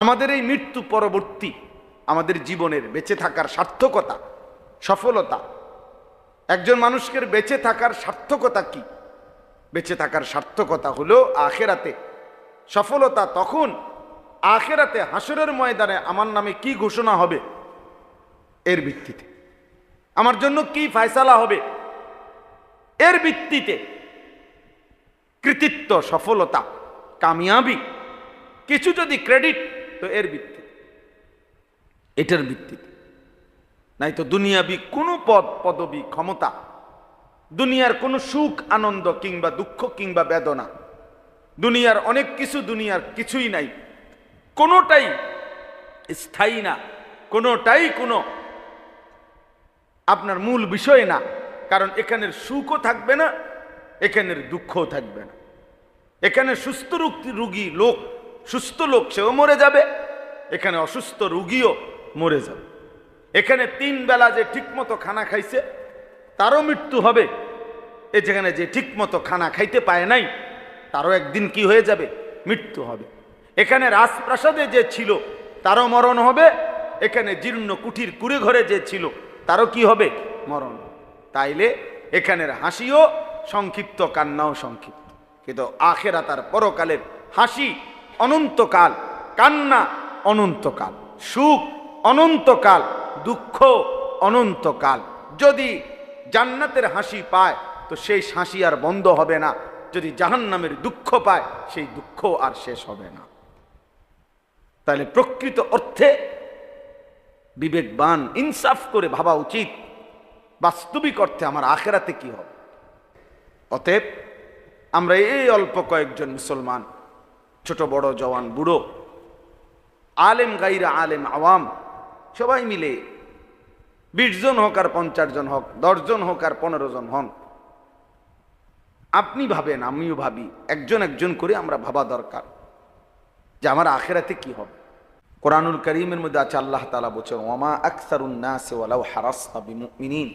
আমাদের এই মৃত্যু পরবর্তী আমাদের জীবনের বেঁচে থাকার সার্থকতা, সফলতা। একজন মানুষকে বেঁচে থাকার সার্থকতা কি? বেঁচে থাকার সার্থকতা হলো আখেরাতে সফলতা তখন আখেরাতে হাসরের ময়দানে আমার নামে কি ঘোষণা হবে? এর ভিত্তিতে। আমার জন্য কি ফায়সালা হবে? এর ভিত্তিতে কৃতিত্ব, সফলতা, কামিয়াবি, কিছু যদি ক্রেডিট তো এর ভিত্তিতে এটার ভিত্তিতে নাই তো দুনিয়াবি কোনো পদ, পদবি, ক্ষমতা, দুনিয়ার কোনো সুখ, আনন্দ কিংবা দুঃখ কিংবা বেদনা, দুনিয়ার অনেক কিছু দুনিয়ার কিছুই নাই। কোনোটাই স্থায়ী না, কোনোটাই কোনো আপনার মূল বিষয় না, কারণ এখানের সুখও থাকবে না, এখানের দুঃখও থাকবে না। এখানে সুস্থ রুগী রুগী লোক সুস্থ লোক, সেও মরে যাবে। এখানে অসুস্থ রুগীও মরে যাবে। এখানে তিন বেলা যে ঠিকমতো খানা খাইছে, তারও মৃত্যু হবে। এ যেখানে যে ঠিকমতো খানা খাইতে পায় নাই, তারও একদিন কি হয়ে যাবে? মৃত্যু হবে। এখানে রাজপ্রাসাদে যে ছিল, তারও মরণ হবে। এখানে জীর্ণ কুঠির কুড়ে ঘরে যে ছিল, তারও কি হবে? মরণ। তাইলে এখানের হাসিও সংক্ষিপ্ত, কান্নাও সংক্ষিপ্ত। কিন্তু আখেরা তার পরকালের হাসি অনন্তকাল, কান্না অনন্তকাল, সুখ অনন্তকাল, দুঃখ অনন্তকাল। যদি জান্নাতের হাসি পায়, তো সেই হাসি আর বন্ধ হবে না। যদি জাহান্নামের দুঃখ পায়, সেই দুঃখ আর শেষ হবে না। তাহলে প্রকৃত অর্থে বিবেকবান, ইনসাফ করে ভাবা উচিত, বাস্তবিক অর্থে আমার আখেরাতে কি হবে? অতএব, আমরা এই অল্প কয়েকজন মুসলমান ছোট বড় জওয়ান বুড়ো, আলেম গাইরা আলেম আওয়াম, সবাই মিলে বিশ জন হোক আর পঞ্চাশ জন হোক দশজন হোক আর পনেরো জন হন। আপনি ভাবেন, আমিও ভাবি, একজন একজন করে আমরা ভাবা দরকার যে আমার আখেরাতে কি হবে। কোরআনুল করিমের মধ্যে আছে, আল্লাহ তালা বলছেন ওমা আকসারুন্নাস ওয়ালাউ হারাস্তা বিমুমিনিন।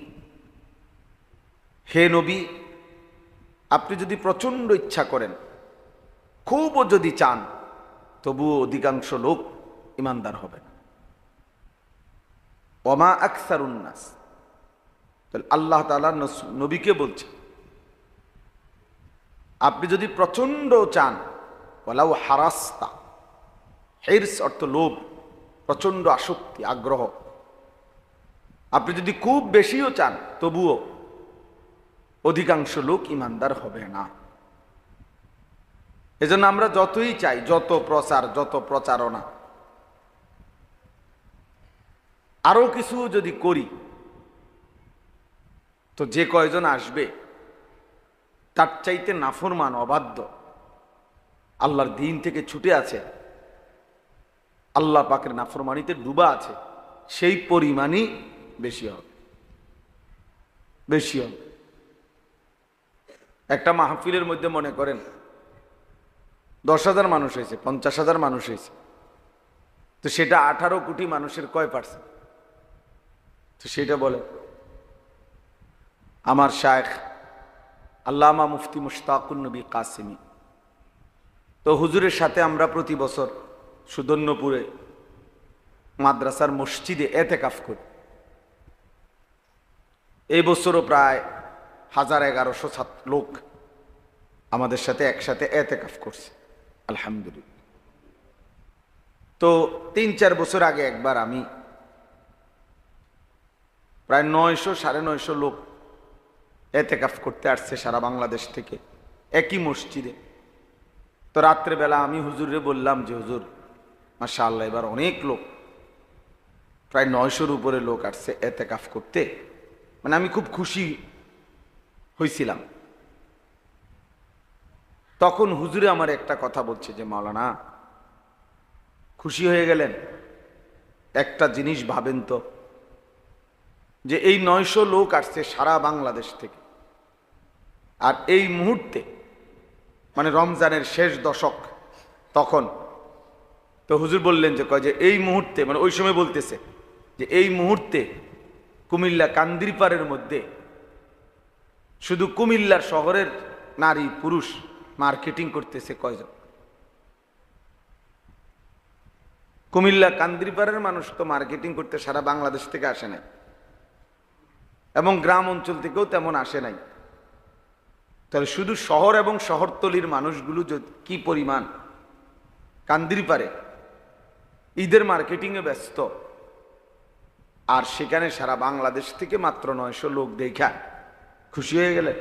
হে নবী, আপনি যদি প্রচণ্ড ইচ্ছা করেন খুবও যদি চান, তবুও অধিকাংশ লোক ইমানদার হবে না। অমা আকসার উন্নাস তাহলে আল্লাহ তালা নবীকে বলছে, আপনি যদি প্রচণ্ড চান বলাও হারাস্তা, হেরস অর্থ লোভ, প্রচণ্ড আসক্তি, আগ্রহ, আপনি যদি খুব বেশিও চান, তবুও অধিকাংশ লোক ইমানদার হবে না। এজন্য আমরা যতই চাই, যত প্রচার, যত প্রচারণা। আরও কিছু যদি করি, তো যে কয়জন আসবে, তার চাইতে নাফরমান, অবাধ্য। আল্লাহর দিন থেকে ছুটে আছে। আল্লাহ পাকের নাফরমানিতে ডুবা আছে। সেই পরিমাণই বেশি হবে। বেশি হবে। একটা মাহফিলের মধ্যে মনে করেন দশ হাজার মানুষ হয়েছে, পঞ্চাশ হাজার মানুষ হয়েছে। তো সেটা আঠারো কোটি মানুষের কয় পার্সেন্ট তো সেটা বলে, আমার শায়েখ আল্লামা মুফতি মুশতাকুন নবী কাসিমি। তো হুজুরের সাথে আমরা প্রতি বছর সুদর্ণপুরে মাদ্রাসার মসজিদে এতেকাফ করি। এই বছরও প্রায় হাজার এগারোশো লোক আমাদের সাথে একসাথে এতেকাফ করছে। আলহামদুলিল্লাহ। তো তিন, চার বছর আগে একবার আমি প্রায় নয়শো, সাড়ে নয়শো লোক এতেকাফ করতে আসছে সারা বাংলাদেশ থেকে একই মসজিদে। তো রাত্রেবেলা আমি হুজুরে বললাম যে, হুজুর মাসা আল্লাহ এবার অনেক লোক, প্রায় নয়শোর উপরে লোক আসছে এতেকাফ করতে। মানে আমি খুব খুশি হয়েছিলাম তখন হুজুরে আমার একটা কথা বলছে যে, মাওলানা, খুশি হয়ে গেলেন? একটা জিনিস ভাবেন তো, যে এই নয়শো লোক আসছে সারা বাংলাদেশ থেকে। আর এই মুহূর্তে মানে রমজানের শেষ দশক তখন, তো হুজুর বললেন যে, কয় যে এই মুহূর্তে মানে ওই সময় বলতেছে, যে এই মুহূর্তে কুমিল্লা কান্দিরপাড়ের মধ্যে শুধু কুমিল্লার শহরের নারী পুরুষ মার্কেটিং করতেছে কয়জন? কুমিল্লা কান্দিরপাড়ের মানুষ তো মার্কেটিং করতে সারা বাংলাদেশ থেকে আসে নাই। এবং গ্রাম অঞ্চল থেকেও তেমন আসে নাই। তাহলে শুধু শহর এবং শহরতলির মানুষগুলো কি পরিমাণ কান্দিরপাড়ে ঈদের মার্কেটিংয়ে ব্যস্ত, আর সেখানে সারা বাংলাদেশ থেকে মাত্র নয়শো লোক দেখা, খুশি হয়ে গেলে?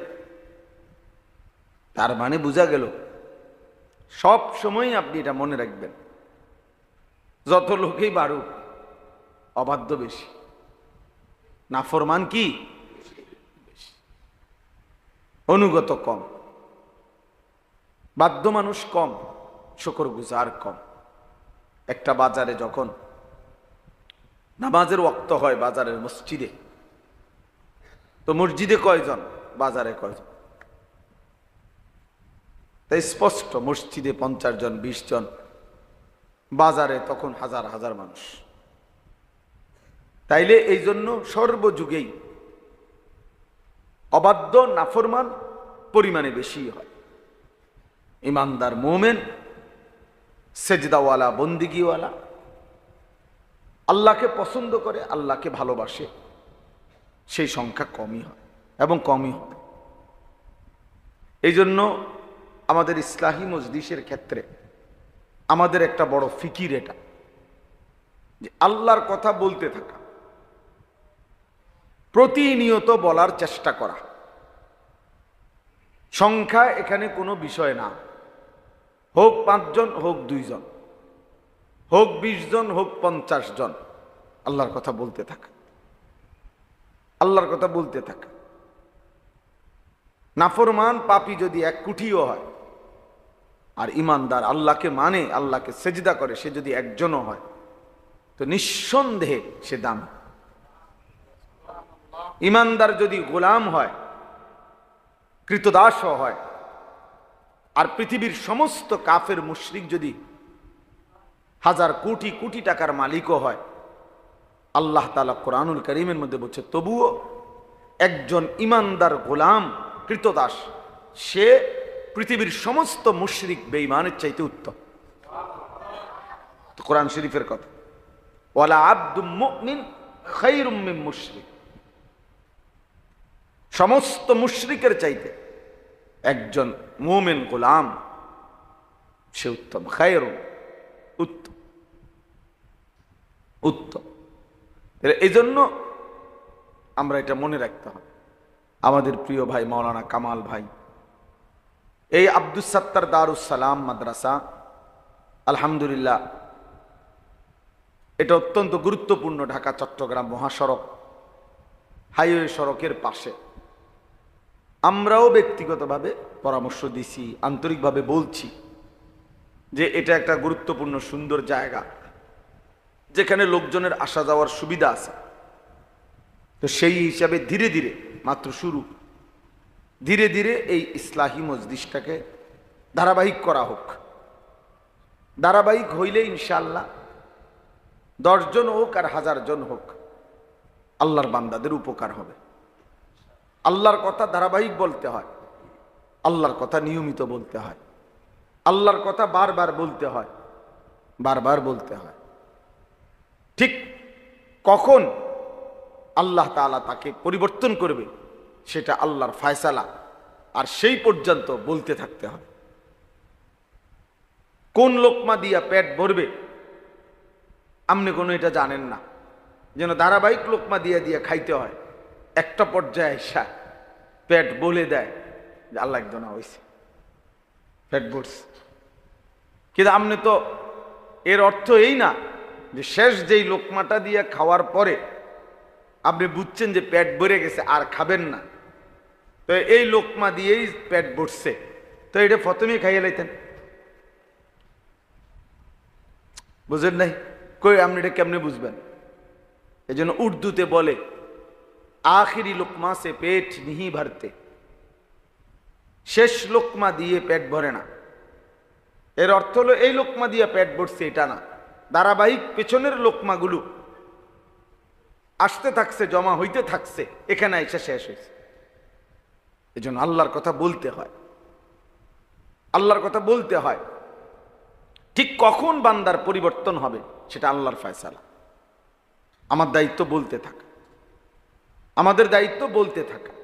তার মানে বোঝা গেল, সব সময় আপনি এটা মনে রাখবেন। যত লোকেই বাড়ুক, অবাধ্য বেশি। নাফরমান কি? অনুগত কম। বাধ্য মানুষ কম, শকর গুজার কম। একটা বাজারে যখন নামাজের ওক্ত হয় বাজারের মসজিদে, তো মসজিদে কয়জন, বাজারে কয়জন? তাই স্পষ্ট, মসজিদে পঞ্চাশ জন, বিশ জন, বাজারে তখন হাজার হাজার মানুষ। তাইলে এই জন্য সর্বযুগেই অবাধ্য, নাফরমান পরিমাণে বেশি হয়। ইমানদার মোমেন, সেজদাওয়ালা, বন্দিগিওয়ালা, আল্লাহকে পছন্দ করে, আল্লাহকে ভালোবাসে, সেই সংখ্যা কমই হয় এবং কমই হবে। এই জন্য আমাদের ইসলাহী মজলিসের ক্ষেত্রে আমাদের একটা বড় ফিকির এটা, যে আল্লাহর কথা বলতে থাকা, প্রতিনিয়ত বলার চেষ্টা করা। সংখ্যা এখানে কোনো বিষয় না। হোক পাঁচজন, হোক দুইজন, হোক বিশ জন, হোক পঞ্চাশ জন, আল্লাহর কথা বলতে থাকা। আল্লাহর কথা বলতে থাকা। নাফরমান পাপি যদি এক কুঠিও হয় আর ইমানদার আল্লাহকে মানে আল্লাহকে সেজদা করে, সে যদি একজনও হয়, তো নিঃসন্দেহে সে দাম। ইমানদার যদি গোলাম হয়, কৃতদাসও হয়, আর পৃথিবীর সমস্ত কাফের মুশরিক যদি হাজার কোটি কোটি টাকার মালিকও হয়, আল্লাহ তালা কোরআনুল করিমের মধ্যে বলছে, তবুও একজন ইমানদার গোলাম, কৃতদাস, সে পৃথিবীর সমস্ত মুশরিক বেঈমানের চাইতে উত্তম। কোরআন শরীফের কথা। ওয়ালা আব্দুম মুমিন খাইরুম মিন মুশরিক। সমস্ত মুশরিকের চাইতে একজন মুমিন গোলাম, সে উত্তম খায়রুম উত্তম উত্তম। এই জন্য আমরা এটা মনে রাখতে হবে। আমাদের প্রিয় ভাই মৌলানা কামাল ভাই এই আব্দুস সাত্তার দারুসালাম মাদ্রাসা, আলহামদুলিল্লাহ, এটা অত্যন্ত গুরুত্বপূর্ণ ঢাকা, চট্টগ্রাম মহাসড়ক, হাইওয়ে সড়কের পাশে। আমরাও ব্যক্তিগতভাবে পরামর্শ দিছি, আন্তরিকভাবে বলছি যে এটা একটা গুরুত্বপূর্ণ, সুন্দর জায়গা, যেখানে লোকজনের আসা যাওয়ার সুবিধা আছে। তো সেই হিসাবে ধীরে ধীরে, মাত্র শুরু। ধীরে ধীরে এই ইসলাহী মজলিসটাকে ধারাবাহিক করা হোক। ধারাবাহিক হইলে ইনশাল্লাহ দশজন হোক আর হাজার জন হোক আল্লাহর বান্দাদের উপকার হবে। আল্লাহর কথা ধারাবাহিক বলতে হয়, আল্লাহর কথা নিয়মিত বলতে হয়, আল্লাহর কথা বারবার বলতে হয়, বারবার বলতে হয়। ঠিক কখন আল্লাহ তাআলা তাকে পরিবর্তন করবে? সেটা আল্লাহর ফায়সালা। আর সেই পর্যন্ত বলতে থাকতে হবে। কোন লোকমা দিয়া পেট ভরবে? আপনি কোনো এটা জানেন না। যেন ধারাবাহিক লোকমা দিয়া দিয়া খাইতে হয়। একটা পর্যায়ে এসা পেট বলে দেয় যে আল্লাহ একদনা হয়েছে পেট ভরছে। কিন্তু আপনি তো এর অর্থ এই না যে শেষ যেই লোকমাটা দিয়ে খাওয়ার পরে আপনি বুঝছেন যে পেট ভরে গেছে, আর খাবেন না। তো এই লোকমা দিয়েই পেট ভরছে। তো এটা প্রথমেই খাইয়ে লাইতেন। বুঝেন নাই? কই আপনি এটা কেমনে বুঝবেন? এই জন্য উর্দুতে বলে, আখিরি লোকমা সে পেট নিহি ভরতে। শেষ লোকমা দিয়ে পেট ভরে না। এর অর্থ হলো, এই লোকমা দিয়ে পেট ভরছে এটা না। ধারাবাহিক পেছনের লোকমাগুলো আসতে থাকছে, জমা হইতে থাকছে, এখানে এসে শেষ হয়েছে। এই জন্য আল্লাহর কথা বলতে হয়। আল্লাহর কথা বলতে হয়। ঠিক কখন বান্দার পরিবর্তন হবে সেটা আল্লাহর ফয়সালা। আমার দায়িত্ব বলতে থাকা। আমাদের দায়িত্ব বলতে থাকা।